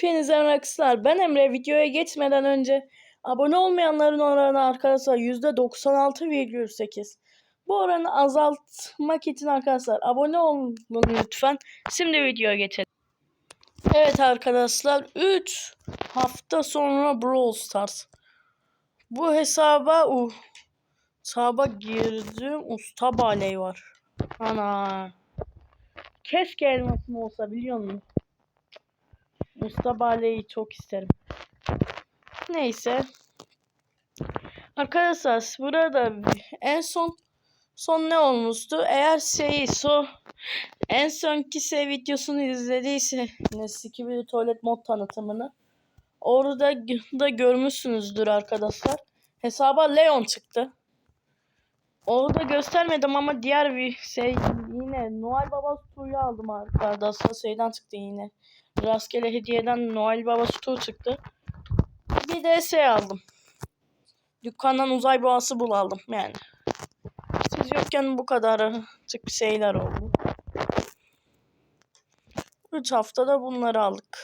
Hepinize merhabalar. Ben Emre. Videoya geçmeden önce abone olmayanların oranı arkadaşlar %96,8. Bu oranı azaltmak için arkadaşlar abone olun lütfen. Şimdi videoya geçelim. Evet arkadaşlar 3 hafta sonra Brawl Stars. Bu hesaba uh, hesaba girdim. Usta baley var. Ana. Keşke elmasım olsa biliyor musun? Usta Bale'yi çok isterim. Neyse. Arkadaşlar burada en son son ne olmuştu? Eğer şeyi so en sonki şey videosunu izlediyseniz gibi tuvalet mod tanıtımını orada da görmüşsünüzdür arkadaşlar. Hesaba Leon çıktı. Orada göstermedim ama diğer bir şey yine Noel Baba suyu aldım arkadaşlar. Şeyden çıktı yine rastgele hediyeden Noel Baba Stu çıktı. Bir de şey aldım. Dükkandan uzay boğası bul aldım yani. Siz yokken bu kadar bir şeyler oldu. 3 haftada bunları aldık.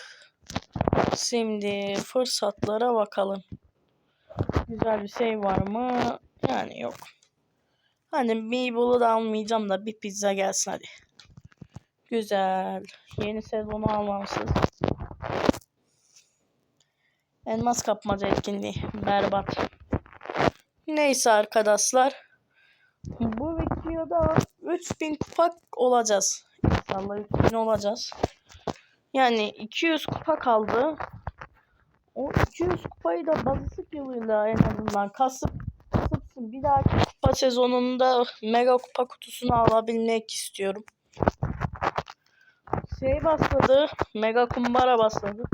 Şimdi fırsatlara bakalım. Güzel bir şey var mı? Yani yok. Hani Mabel'ı da almayacağım da bir pizza gelsin hadi. Güzel. Yeni sezonu almamışız. Elmas kapmaca etkinliği. Berbat. Neyse arkadaşlar. Bu videoda 3000 kupa olacağız. İnşallah 3000 olacağız. Yani 200 kupa kaldı. O 200 kupayı da bazısı yılıyla en azından kasıp dahaki kupa sezonunda mega kupa kutusunu alabilmek istiyorum şey başladı. Mega kumbara başladı.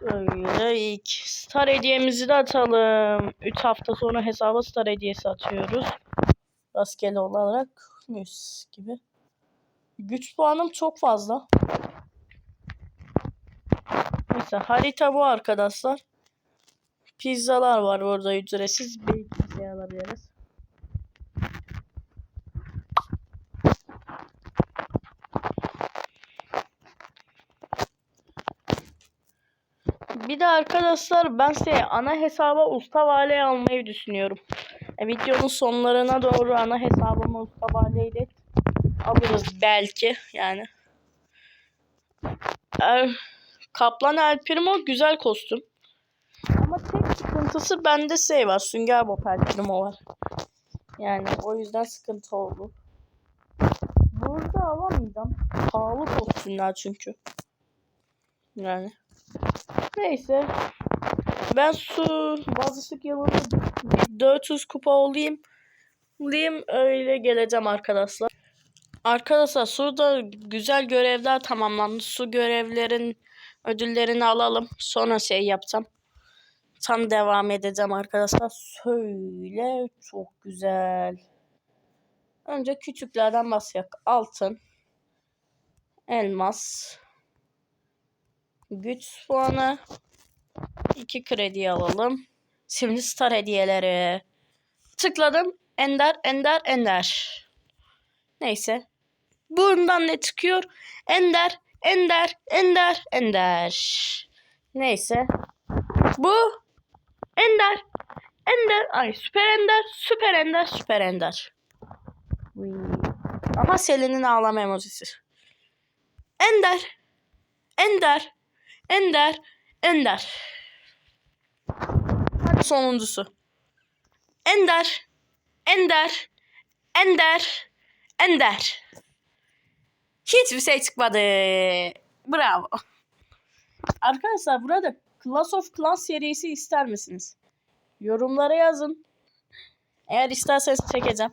Şöyle ilk star hediyemizi de atalım. 3 hafta sonra hesaba star hediyesi atıyoruz. Rastgele olarak mis gibi. Güç puanım çok fazla. Mesela harita bu arkadaşlar. Pizzalar var orada ücretsiz. Belki şey alabiliriz. Bir de arkadaşlar ben size ana hesaba usta vale almayı düşünüyorum. E, videonun sonlarına doğru ana hesabıma usta valeyi de alırız belki yani. Er, Kaplan El Primo güzel kostüm. Tek sıkıntısı bende şey var. Sünger Bob El Primo var. Yani o yüzden sıkıntı oldu. Burada alamayacağım. Pahalı kostümler çünkü. Yani. Neyse. Ben su bazı yılında 400 kupa olayım. Olayım öyle geleceğim arkadaşlar. Arkadaşlar suda güzel görevler tamamlandı. Su görevlerin ödüllerini alalım. Sonra şey yapacağım. Tam devam edeceğim arkadaşlar. Söyle çok güzel. Önce küçüklerden başlayalım. Altın. Elmas. Güç puanı. 2 kredi alalım. Şimdi star hediyeleri. Tıkladım. Ender, Ender, Ender. Neyse. Bundan ne çıkıyor? Ender, Ender, Ender, Ender. Neyse. Bu Ender, Ender, ay süper Ender, süper Ender, süper Ender. Ama Selin'in ağlama emojisi. Ender, Ender, Ender, Ender. Hadi sonuncusu. Ender, Ender, Ender, Ender. Hiçbir şey çıkmadı. Bravo. Arkadaşlar burada Class of Clans serisi ister misiniz? Yorumlara yazın. Eğer isterseniz çekeceğim.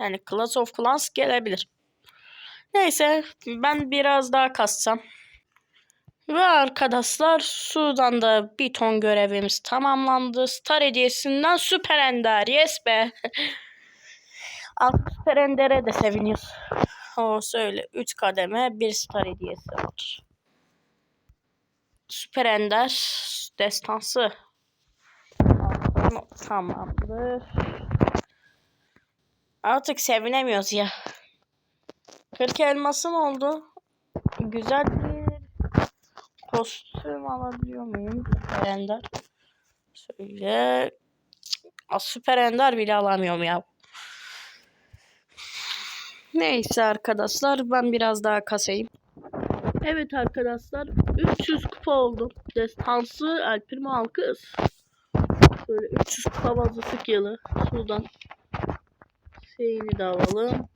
Yani Class of Clans gelebilir. Neyse ben biraz daha kassam. Ve arkadaşlar sudan da bir ton görevimiz tamamlandı. Star hediyesinden Süper Ender. Yes be. Alt Süper Ender'e de seviniyoruz. O söyle. 3 kademe bir Star hediyesi var. Süper Ender destansı. Tamamdır. Artık sevinemiyoruz ya. 40 elmasım oldu. Güzel bir kostüm alabiliyor muyum? Süper Ender. Şöyle. Aa, Süper Ender bile alamıyorum ya. Neyse arkadaşlar ben biraz daha kasayım. Evet arkadaşlar 300 kupa oldum. Destansı El Primo Alkız. Böyle 300 kupa bazı yılı. Şuradan şeyini de alalım.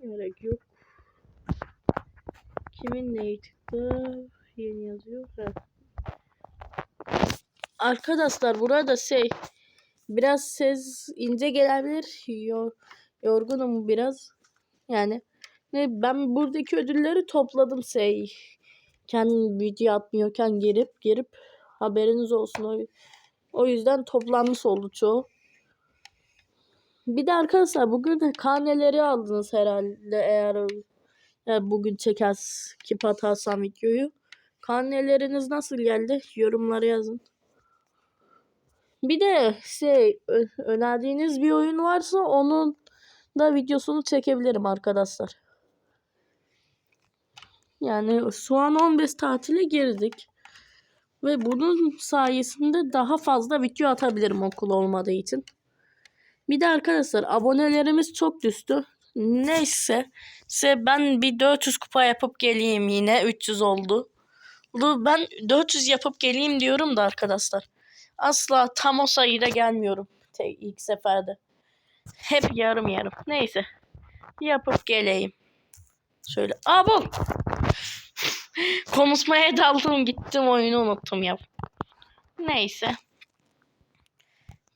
Gerek yok. Kimin neyi çıktı? Yeni yazıyor. Evet. Arkadaşlar burada şey biraz ses ince gelebilir. Yor, yorgunum biraz. Yani ne ben buradaki ödülleri topladım şey. Kendim video atmıyorken girip girip haberiniz olsun o, o yüzden toplanmış oldu çoğu. Bir de arkadaşlar bugün de karneleri aldınız herhalde eğer eğer bugün çekers ki atarsam videoyu. Karneleriniz nasıl geldi? Yorumlara yazın. Bir de şey önerdiğiniz bir oyun varsa onun da videosunu çekebilirim arkadaşlar. Yani şu an 15 tatile girdik. Ve bunun sayesinde daha fazla video atabilirim okul olmadığı için. Bir de arkadaşlar abonelerimiz çok düştü. Neyse. Size ben bir 400 kupa yapıp geleyim yine. 300 oldu. Ben 400 yapıp geleyim diyorum da arkadaşlar. Asla tam o sayıda gelmiyorum. İlk seferde. Hep yarım yarım. Neyse. Yapıp geleyim. Şöyle. Aa bu. Konuşmaya daldım gittim oyunu unuttum ya. Neyse.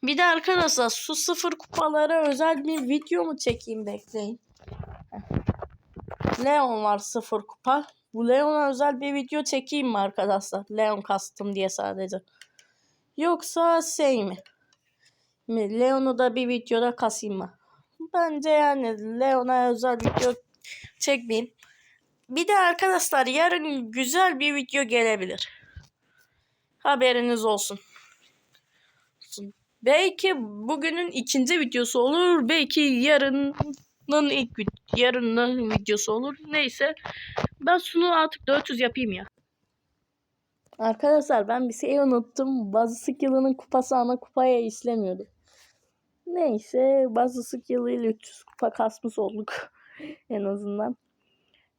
Bir de arkadaşlar su sıfır kupalara özel bir video mu çekeyim bekleyin. Leon var sıfır kupa. Bu Leon'a özel bir video çekeyim mi arkadaşlar? Leon kastım diye sadece. Yoksa şey mi? mi? Leon'u da bir videoda kasayım mı? Bence yani Leon'a özel video çekmeyeyim. Bir de arkadaşlar yarın güzel bir video gelebilir. Haberiniz olsun. Belki bugünün ikinci videosu olur. Belki yarının ilk yarının videosu olur. Neyse. Ben şunu artık 400 yapayım ya. Arkadaşlar ben bir şey unuttum. Bazı skill'ının kupası ana kupaya işlemiyordu. Neyse bazı skill ile 300 kupa kasmış olduk. en azından.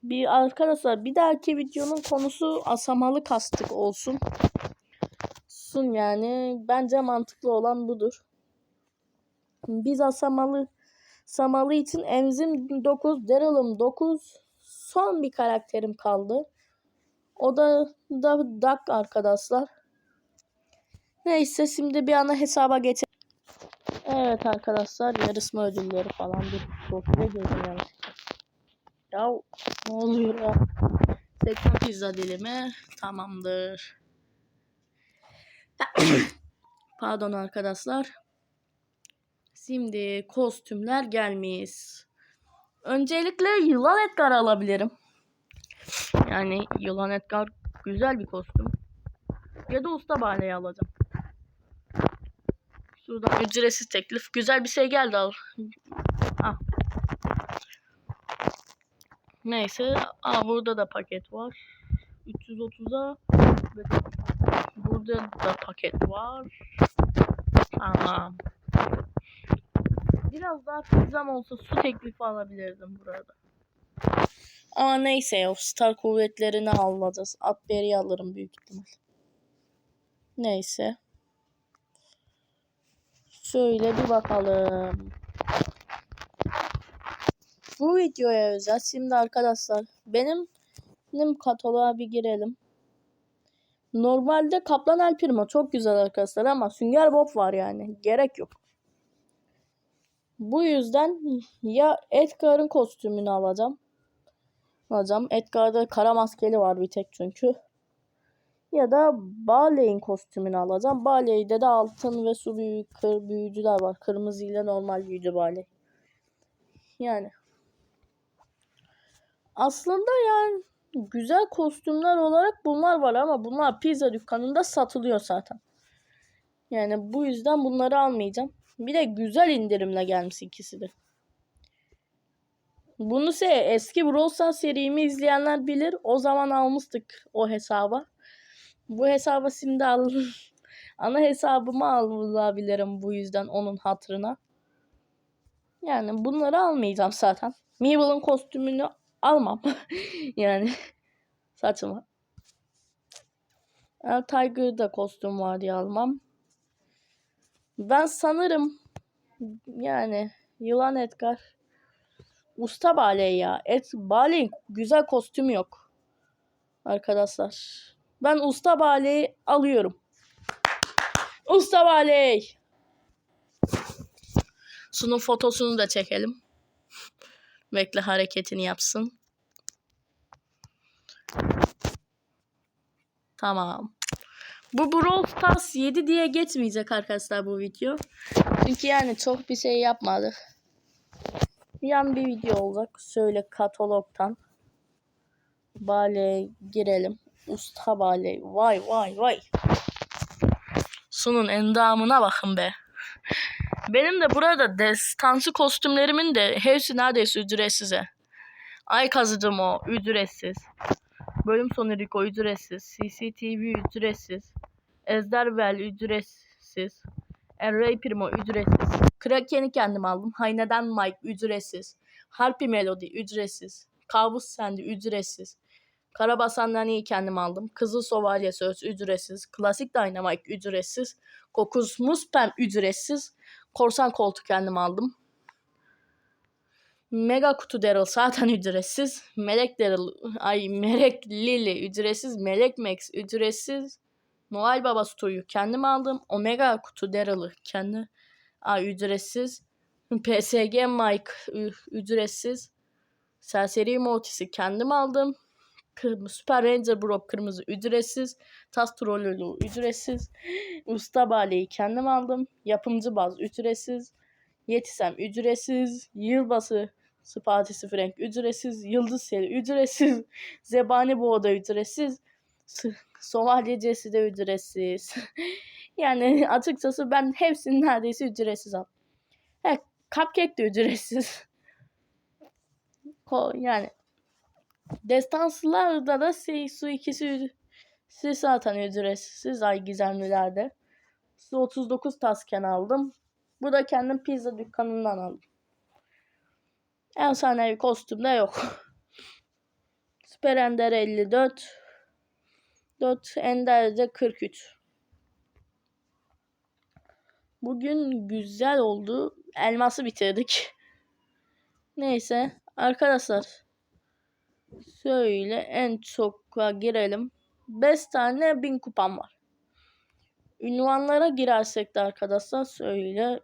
Bir arkadaşlar bir dahaki videonun konusu asamalı kastık olsun. Sun yani bence mantıklı olan budur. Biz asamalı samalı için Emzim 9, Daryl'ım 9, son bir karakterim kaldı. O da da Duck arkadaşlar. Neyse şimdi bir ana hesaba geçelim. Evet arkadaşlar yarışma ödülleri falan bir girdim yani. Ya ne oluyor ya? Tekno pizza dilimi tamamdır. Pardon arkadaşlar. Şimdi kostümler gelmiş. Öncelikle yılan Edgar alabilirim. Yani yılan Edgar güzel bir kostüm. Ya da usta baleyi alacağım. Şuradan ücretsiz teklif. Güzel bir şey geldi al. Neyse. Aa burada da paket var. 330'a ve burada da paket var. Tamam. Biraz daha fazlam olsa su teklifi alabilirdim burada. Ama neyse ya star kuvvetlerini alacağız. Atberi alırım büyük ihtimal. Neyse. Şöyle bir bakalım. Bu videoya özel. Şimdi arkadaşlar benim benim kataloğa bir girelim. Normalde Kaplan El Primo çok güzel arkadaşlar ama Sünger Bob var yani. Gerek yok. Bu yüzden ya Edgar'ın kostümünü alacağım. Alacağım. Edgar'da kara maskeli var bir tek çünkü. Ya da Barley'in kostümünü alacağım. Barley'de de altın ve su büyü, kır, büyücüler var. Kırmızı ile normal büyücü Barley. Yani. Aslında yani güzel kostümler olarak bunlar var ama bunlar pizza dükkanında satılıyor zaten. Yani bu yüzden bunları almayacağım. Bir de güzel indirimle gelmiş ikisi de. Bunu se eski Brawl Stars serimi izleyenler bilir. O zaman almıştık o hesaba. Bu hesaba şimdi al ana hesabımı alabilirim bu yüzden onun hatırına. Yani bunları almayacağım zaten. Mabel'ın kostümünü almam. yani saçma. El Tiger'da kostüm var diye almam. Ben sanırım yani Yılan Edgar Usta Baley ya. Et Baley'in güzel kostümü yok. Arkadaşlar. Ben Usta Baley'i alıyorum. Usta Baley. Sunun fotosunu da çekelim. Bekle hareketini yapsın. Tamam. Bu Brawl Stars 7 diye geçmeyecek arkadaşlar bu video. Çünkü yani çok bir şey yapmadık. Yan bir video olacak. Söyle katalogtan. Bale girelim. Usta bale. Vay vay vay. Sunun endamına bakın be. Benim de burada destansı kostümlerimin de hepsi neredeyse ücretsize. Ay kazıdım o ücretsiz. Bölüm sonu Rico ücretsiz. CCTV ücretsiz. Ezderbel ücretsiz. Ray Primo ücretsiz. Kraken'i kendim aldım. Hayneden Mike ücretsiz. Harpy Melody ücretsiz. Kabus Sandy ücretsiz. Karabasan'dan iyi kendim aldım. Kızıl Şövalye Söz ücretsiz. Klasik Dynamite ücretsiz. Kokus Muspem ücretsiz. Korsan koltuk kendim aldım. Mega kutu Daryl zaten ücretsiz. Melek Daryl, ay Melek Lily ücretsiz. Melek Max ücretsiz. Noel Baba Sto'yu kendim aldım. Omega kutu Daryl'ı kendi ay ücretsiz. PSG Mike ücretsiz. Serseri Mortis'i kendim aldım. Kırmızı Super Ranger Bro kırmızı ücretsiz. Tas Trollolu ücretsiz. Usta Bale'yi kendim aldım. Yapımcı Baz ücretsiz. Yetisem ücretsiz. Yılbası Spatisi Frank ücretsiz. Yıldız Seri ücretsiz. Zebani Boğda ücretsiz. Somalyecesi de ücretsiz. yani açıkçası ben hepsini neredeyse ücretsiz aldım. He, cupcake de ücretsiz. Yani Destansılarda da su ikisi siz zaten ücretsiz ay gizemlilerde. Su 39 tasken aldım. Bu da kendim pizza dükkanından aldım. En sahnevi kostüm de yok. Süper Ender 54. 4 Ender'de 43. Bugün güzel oldu. Elması bitirdik. Neyse arkadaşlar. Söyle en çoka girelim. 5 tane bin kupam var. Ünvanlara girersek de arkadaşlar söyle.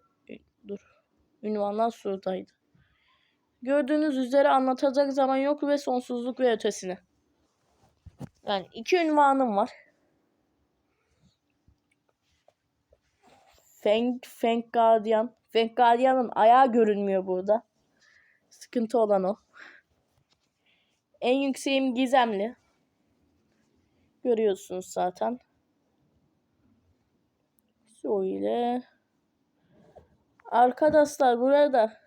Dur. Ünvanlar şuradaydı. Gördüğünüz üzere anlatacak zaman yok ve sonsuzluk ve ötesini. Yani iki ünvanım var. Feng, Feng Guardian. Feng Guardian'ın ayağı görünmüyor burada. Sıkıntı olan o. En yükseğim gizemli. Görüyorsunuz zaten. Şöyle. Arkadaşlar burada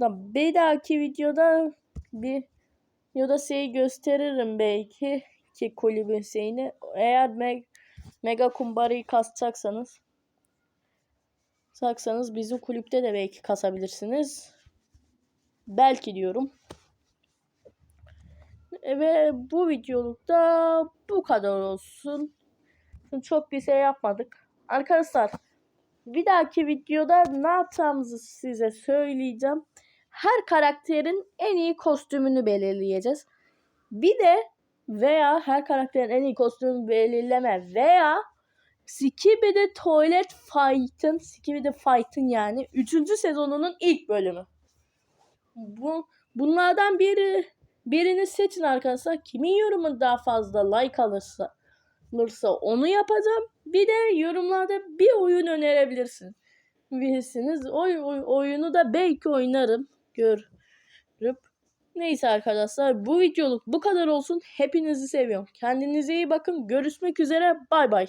da bir dahaki videoda bir ya da şeyi gösteririm belki ki kulübün şeyini. Eğer me mega kumbarayı kasacaksanız saksanız bizim kulüpte de belki kasabilirsiniz. Belki diyorum. Ve bu videolukta bu kadar olsun. Çünkü çok bir şey yapmadık. Arkadaşlar bir dahaki videoda ne yapacağımızı size söyleyeceğim. Her karakterin en iyi kostümünü belirleyeceğiz. Bir de veya her karakterin en iyi kostümünü belirleme veya Skibidi Toilet Fight'ın Skibidi Fight'ın yani 3. sezonunun ilk bölümü. Bu bunlardan biri birini seçin arkadaşlar. Kimin yorumu daha fazla like alırsa alırsa onu yapacağım. Bir de yorumlarda bir oyun önerebilirsin. Bilirsiniz. Oy, oy, oyunu da belki oynarım. Görüp. Neyse arkadaşlar bu videoluk bu kadar olsun. Hepinizi seviyorum. Kendinize iyi bakın. Görüşmek üzere. Bay bay.